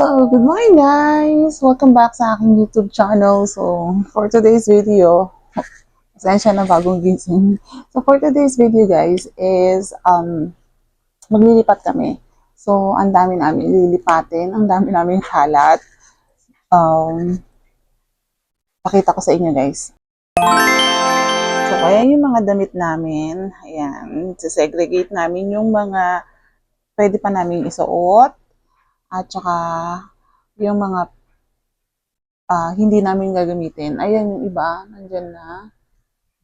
So, good morning guys! Welcome back sa aking YouTube channel. So, for today's video, pasensya na bagong gising. So, for today's video guys is, um, maglilipat kami. So, ang dami namin lilipatin, ang dami namin kalat. Um, pakita ko sa inyo guys. So, kaya yung mga damit namin, ayan, segregate namin yung mga pwede pa namin isuot at saka yung mga ah, hindi namin gagamitin. Ayan yung iba, nandyan na.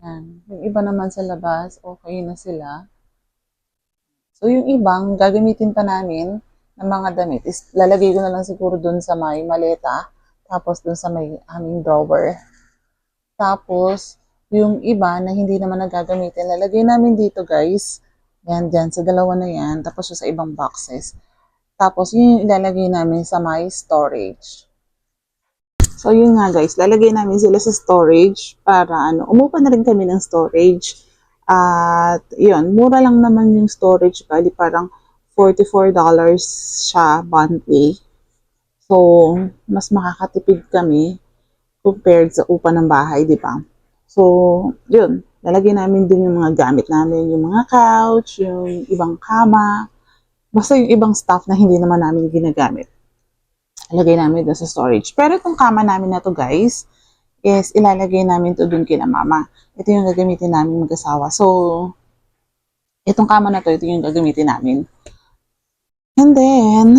Yan. Yung iba naman sa labas, okay na sila. So yung ibang gagamitin pa namin ng mga damit is lalagay ko na lang siguro dun sa may maleta, tapos dun sa may aming drawer. Tapos, yung iba na hindi naman nagagamitin, lalagay namin dito guys. Yan, dyan, sa dalawa na yan. Tapos sa ibang boxes. Tapos, yun yung ilalagay namin sa my storage. So, yun nga guys, lalagay namin sila sa storage para ano, umupa na rin kami ng storage. At, yun, mura lang naman yung storage, bali parang $44 siya monthly. So, mas makakatipid kami compared sa upa ng bahay, di ba? So, yun, lalagay namin dun yung mga gamit namin, yung mga couch, yung ibang kama, basta yung ibang stuff na hindi naman namin ginagamit. Ilalagay namin doon sa storage. Pero itong kama namin na to guys, is ilalagay namin to dun kina mama. Ito yung gagamitin namin mag-asawa. So, itong kama na to, ito yung gagamitin namin. And then,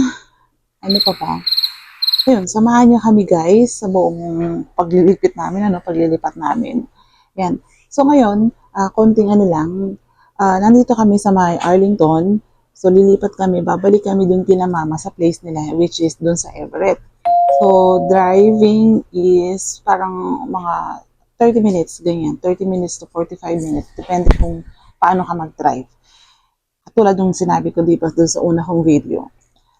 ano pa ba? Ayun, samahan niyo kami guys sa buong paglilipit namin, ano, paglilipat namin. Yan. So ngayon, ah, konting ano lang, ah, nandito kami sa may Arlington. So lilipat kami, babalik kami dun kina mama sa place nila, which is dun sa Everett. So driving is parang mga 30 minutes, ganyan. 30 minutes to 45 minutes, depende kung paano ka mag-drive. Katulad yung sinabi ko dito dun sa una kong video.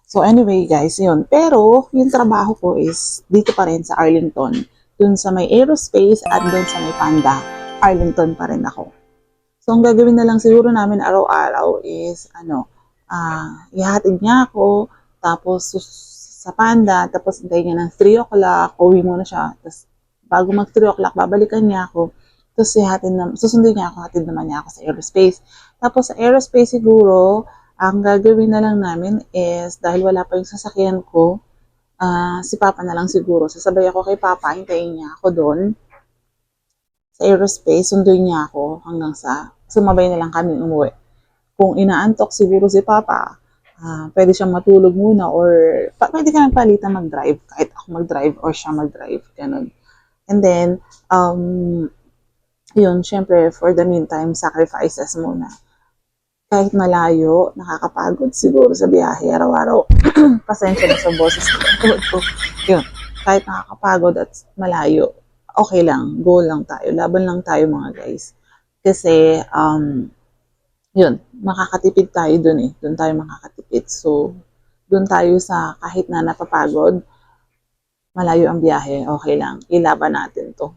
So anyway guys, yun. Pero yung trabaho ko is dito pa rin sa Arlington. Dun sa may aerospace at dun sa may panda. Arlington pa rin ako. So ang gagawin na lang siguro namin araw-araw is ano, ah, ihatid niya ako, tapos sa panda, tapos hintayin niya ng 3 o'clock, uwi muna siya. Tapos bago mag 3 o'clock, babalikan niya ako. Tapos ihatid na, susunduin niya ako, hatid naman niya ako sa aerospace. Tapos sa aerospace siguro, ang gagawin na lang namin is, dahil wala pa yung sasakyan ko, ah, si Papa na lang siguro. Sasabay ako kay Papa, hintayin niya ako doon sa aerospace, sunduin niya ako hanggang sa sumabay na lang kami umuwi. Kung inaantok siguro si Papa, ah, pwede siyang matulog muna or pa, pwede ka palitan mag-drive, kahit ako mag-drive or siya mag-drive, ganun. And then, um, yun, syempre, for the meantime, sacrifices muna. Kahit malayo, nakakapagod siguro sa biyahe araw-araw. Pasensya na sa boses ko. yun, kahit nakakapagod at malayo, okay lang, go lang tayo, laban lang tayo mga guys. Kasi, um, yun, makakatipid tayo dun eh. Dun tayo makakatipid. So, dun tayo sa kahit na napapagod, malayo ang biyahe, okay lang. Ilaban natin to.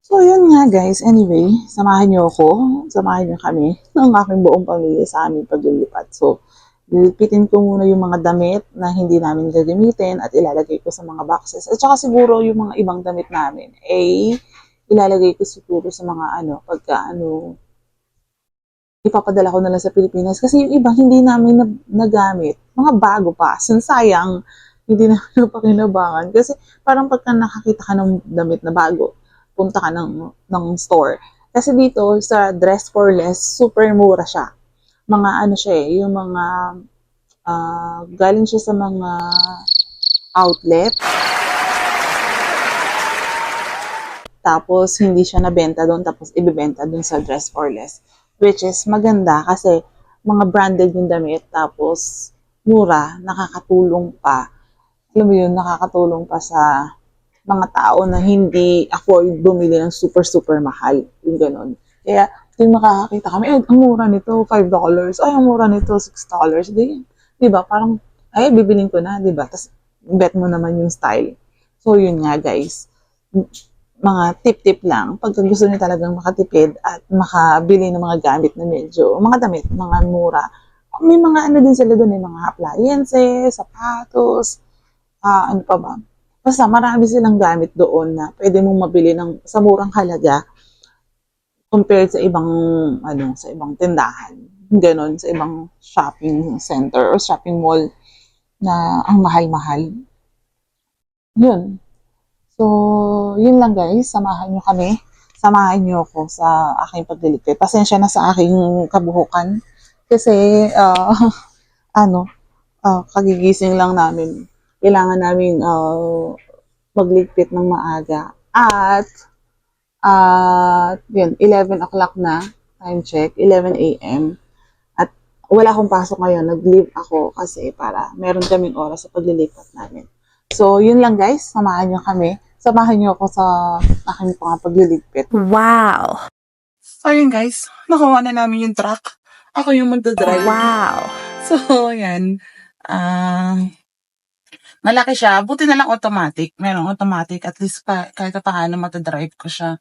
So, yun nga guys. Anyway, samahan niyo ako. Samahan niyo kami ng aking buong pamilya sa aming paglilipat. So, lilipitin ko muna yung mga damit na hindi namin gagamitin at ilalagay ko sa mga boxes. At saka siguro yung mga ibang damit namin, eh, ilalagay ko siguro sa mga ano, pagka ano, ipapadala ko na lang sa Pilipinas. Kasi yung iba hindi namin na, nagamit. Mga bago pa. Sayang, hindi namin napakinabangan. Kasi parang pagka nakakita ka ng damit na bago, punta ka ng, ng store. Kasi dito, sa Dress for Less, super mura siya. Mga ano siya eh, yung mga, ah, galing siya sa mga outlet. Tapos, hindi siya nabenta doon, tapos ibibenta doon sa Dress for Less. Which is maganda kasi mga branded yung damit, tapos mura, nakakatulong pa. Alam mo yun, nakakatulong pa sa mga tao na hindi afford bumili ng super, super mahal. Yung ganun. Kaya, yung makakakita kami, eh, ang mura nito, $5. Ay, ang mura nito, $6. Di, di ba? Parang, ay, bibiling ko na, di ba? Tapos, bet mo naman yung style. So, yun nga, guys. Mga tip-tip lang. Pag gusto niyo talagang makatipid at makabili ng mga gamit na medyo, mga damit, mga mura, may mga ano din sila doon, may mga appliances, sapatos, ah, ano pa ba? Basta marami silang gamit doon na pwede mong mabili ng sa murang halaga compared sa ibang ano sa ibang tindahan. Ganon sa ibang shopping center or shopping mall na ang mahal-mahal. Yun. So, yun lang guys. Samahan nyo kami. Samahan nyo ako sa aking pagliligpit. Pasensya na sa aking kabuhukan. Kasi, ah, ano, ah, kagigising lang namin. Kailangan namin ah, magligpit ng maaga. At, at, yun, 11 o'clock na. Time check. 11 a.m. At wala akong pasok ngayon. Nag-leave ako kasi para meron kaming oras sa paglilipat namin. So, yun lang guys. Samahan nyo kami. Samahan nyo ako sa aking mga pagliligpit. Wow. So, yun guys. Nakuha na namin yung truck. Ako yung magdadrive. Wow. So, yan. Ah, malaki siya. Buti na lang automatic. Merong automatic. At least pa, kahit pa paano matadrive ko siya.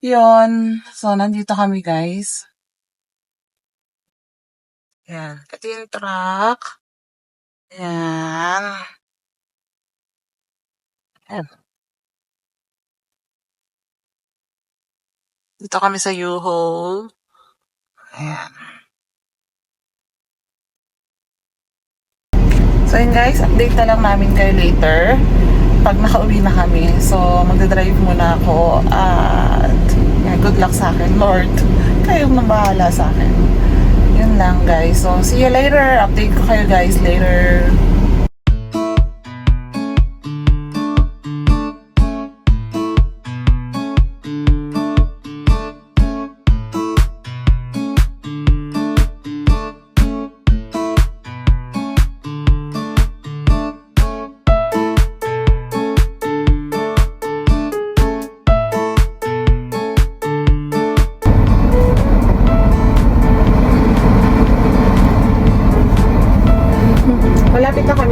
Yun. So, nandito kami guys. Yan. Ito yung truck. Yan. Yan. Dito kami sa U-Haul. Ayan. So yun guys, update na lang namin kayo later pag nakauwi na kami. So magdadrive muna ako at yeah, good luck sa akin, Lord. Kayo nang bahala sa akin. Yun lang guys. So see you later. Update ko kayo guys later.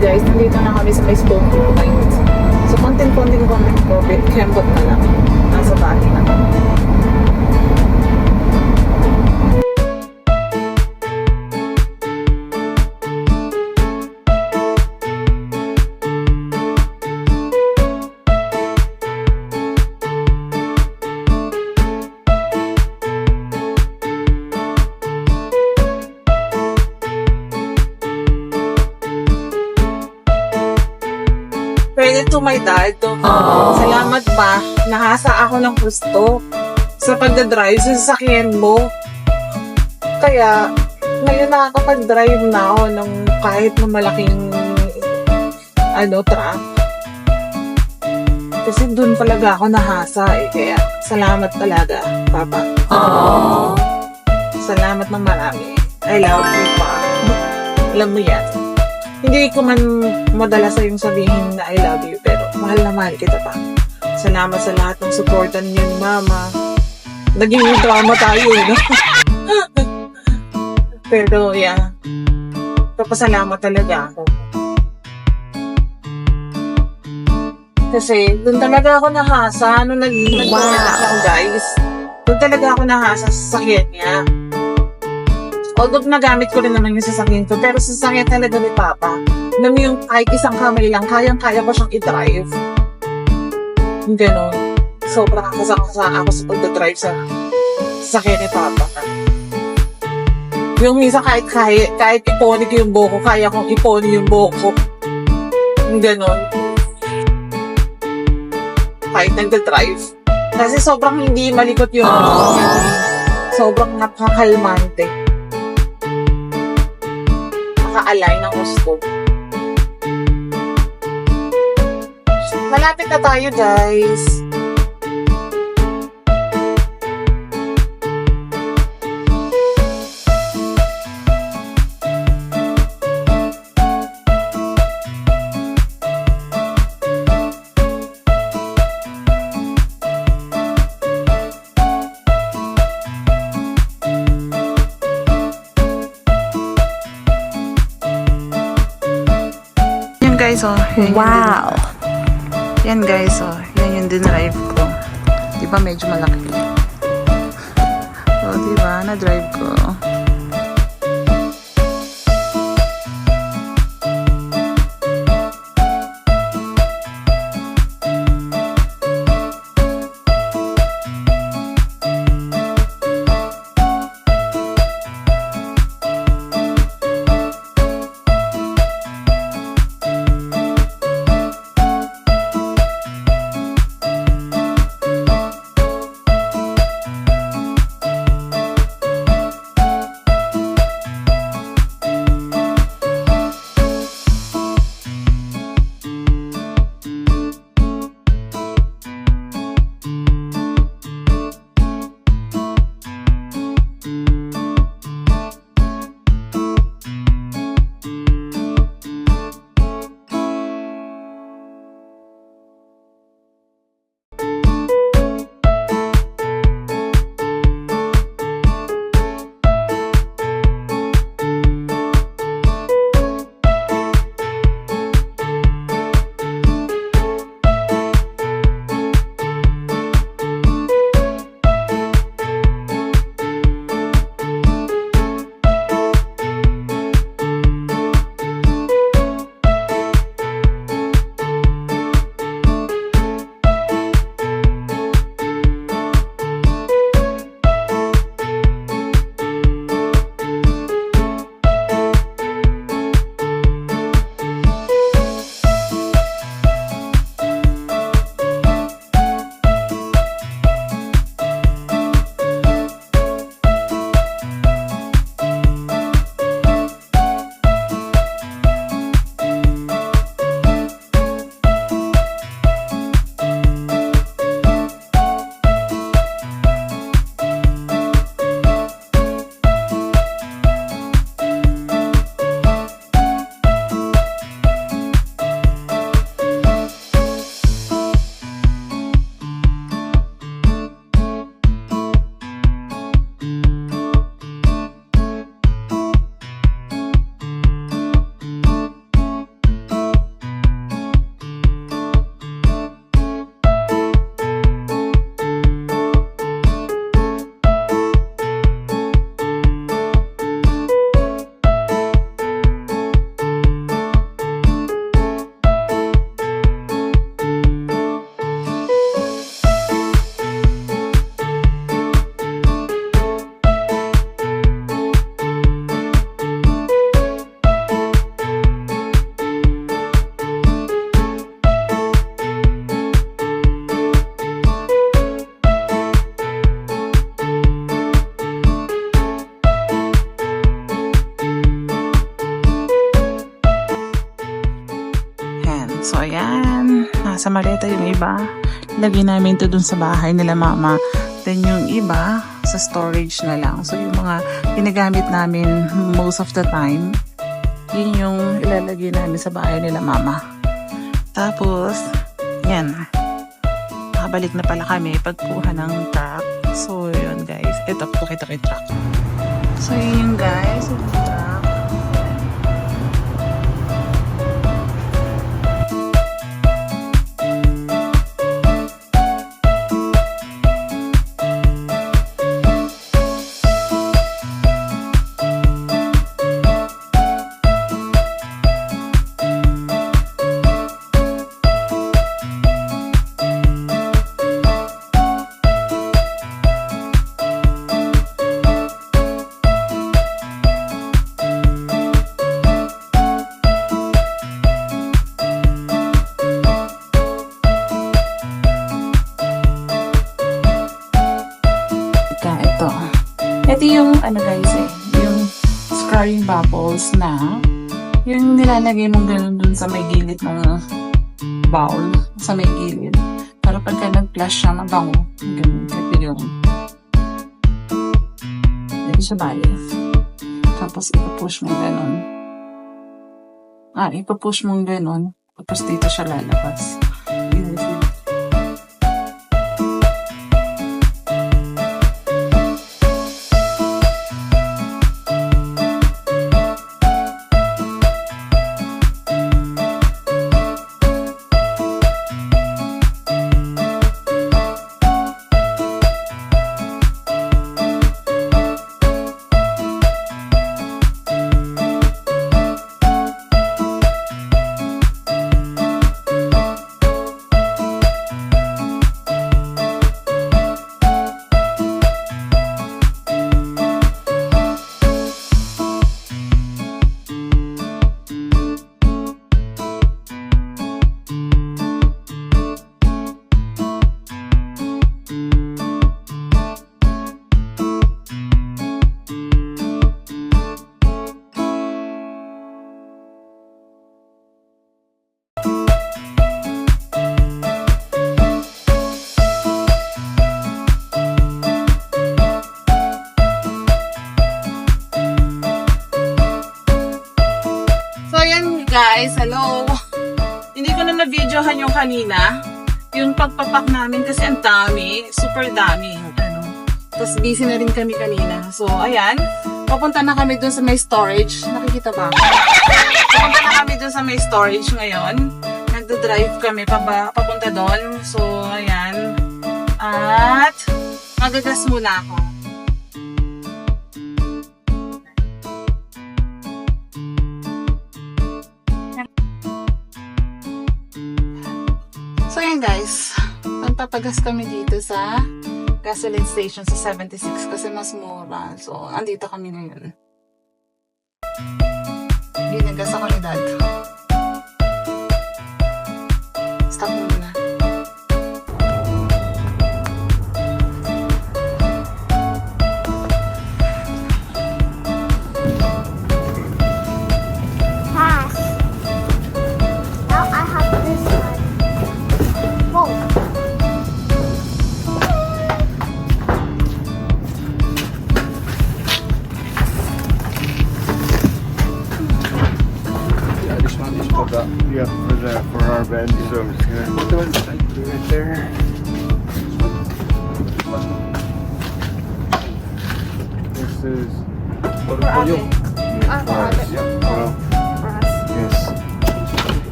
Guys. Nandito na kami sa may point. So konting-konting konting COVID. Kembot na lang. Credit to my dad. Salamat pa. Nahasa ako ng gusto sa pagdadrive sa sasakyan mo. Kaya, ngayon nakakapag-drive na ako ng kahit na malaking ano, truck. Kasi dun talaga ako nahasa eh. Kaya, salamat talaga, Papa. Salamat ng marami. I love you, Pa. Alam mo yan. Hindi ko man madala sa yung sabihin na I love you, pero mahal na mahal kita pa. Salamat sa lahat ng supportan niyo ni Mama. Naging drama tayo, eh, no? pero, yeah. Papasalamat talaga ako. Kasi, doon talaga ako nahasa. Nung nag Wow. nag ako, guys. Doon talaga ako nahasa sa sakyan niya. Although nagamit ko rin naman yung sasakyan ko, pero sa sasakyan talaga ni Papa, na yung kahit isang kamay lang, kayang-kaya ko siyang i-drive. Yung Ganon. Sobrang kasang-kasa ako sa pagdadrive sa sasakyan ni Papa. Yung minsan kahit, kahit, kahit iponi ko yung buhok ko, kaya kong iponi yung buhok ko. Yung Ganon. Kahit nagdadrive. Kasi sobrang hindi malikot yung sobrang nakakalmante naka-align ang gusto. Malapit na tayo, guys. Guys, oh. Yan, Wow. Yan guys, oh. Yan yung dinrive ko. Di ba medyo malaki? Oh, di ba? Na-drive ko. Iba. Lagay namin to dun sa bahay nila mama. Then yung iba, sa storage na lang. So, yung mga ginagamit namin most of the time, yun yung ilalagay namin sa bahay nila mama. Tapos, yan. Nakabalik na pala kami pagkuha ng truck. So, yun guys. Ito, pakita ko yung truck. So, yun guys. Nilalagay mong ganun dun sa may gilid ng bowl, sa may gilid. Para pagka nag-flash siya, mabango. Ganun, ito yung dito siya bali. Tapos ipapush mo ganun. Ah, ipapush mo ganun. Tapos dito siya lalabas. Yung kanina. Yung pagpapak namin kasi ang dami. Super dami. Ano. Tapos busy na rin kami kanina. So, ayan. Papunta na kami dun sa may storage. Nakikita ba? Papunta na kami dun sa may storage ngayon. Nagdo-drive kami paba, papunta doon. So, ayan. At, magagas muna ako. Guys, magpapagas kami dito sa gasoline station sa 76 kasi mas mura. So, andito kami ngayon. Ginagas ako ni dad.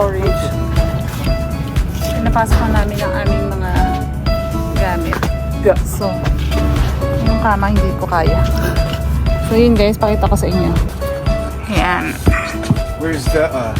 Storage. Pinapasok na namin ang aming mga gamit. So, yung kama hindi ko kaya. So, yun guys, pakita ko sa inyo. Ayan. Where's the uh